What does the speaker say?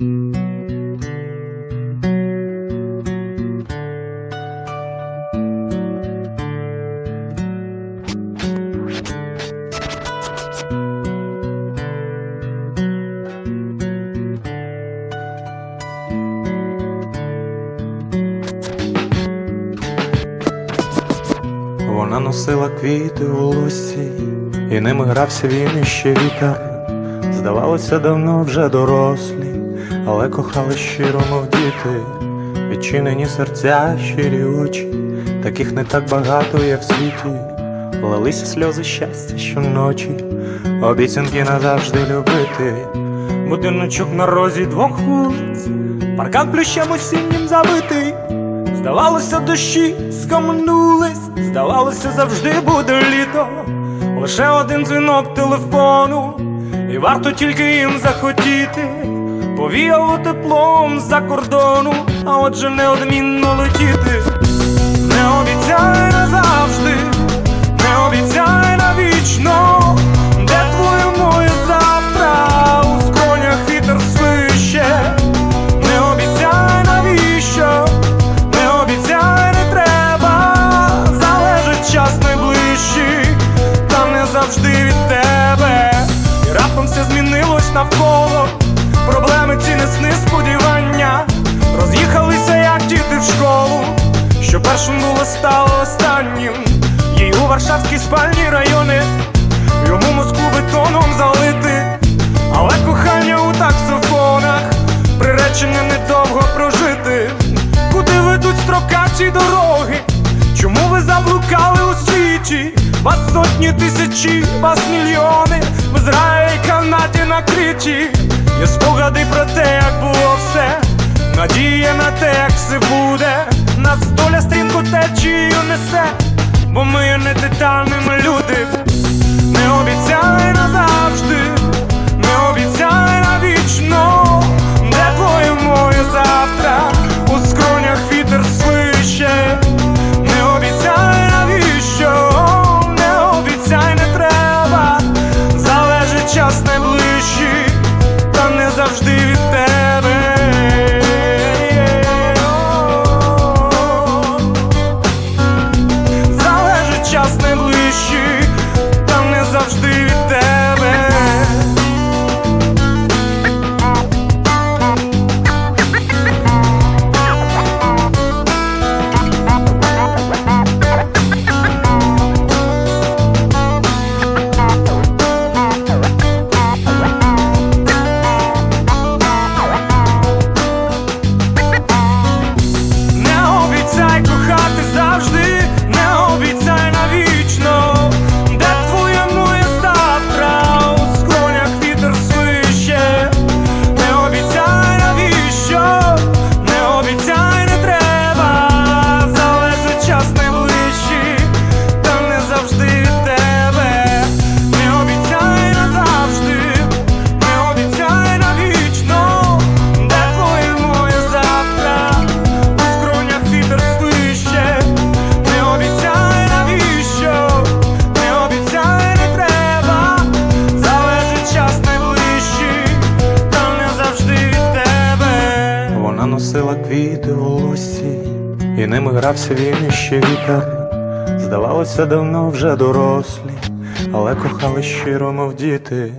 Вона носила квіти у лосі, і ними грався він іще вітер. Здавалося, давно вже дорослі, але кохали щиро, мов діти, відчинені серця, щирі очі, таких не так багато є в світі, лилися сльози щастя щоночі, обіцянки назавжди любити. Будиночок на розі двох вулиць, паркан плющем осіннім забитий. Здавалося, дощі скамнулись, здавалося, завжди буде літо. Лише один дзвінок телефону, і варто тільки їм захотіти. Повіяло теплом за кордону, а отже неодмінно летіти. Не обіцяй назавжди, не обіцяй навічно, де твоє моє завтра, у скронях вітер свище. Не обіцяй навіщо, не обіцяй, не треба, залежить час найближчий, та не завжди від тебе. І раптом все змінилось навколо. Першим було стало останнім. Їй у варшавські спальні райони, йому Москву бетоном залити, але кохання у таксофонах приречене недовго прожити. Куди ведуть строкачі дороги? Чому ви заблукали у світі? Вас сотні тисячі, вас мільйони, без раю і канаті накриті. Є спогади про те, як було все, надія на те, як все буде. Нас доля стрімко течію несе, бо ми не титанами люди. Носила квіти в лосі, і ними грався він іще вітер. Здавалося, давно вже дорослі, але кохали щиро, мов діти.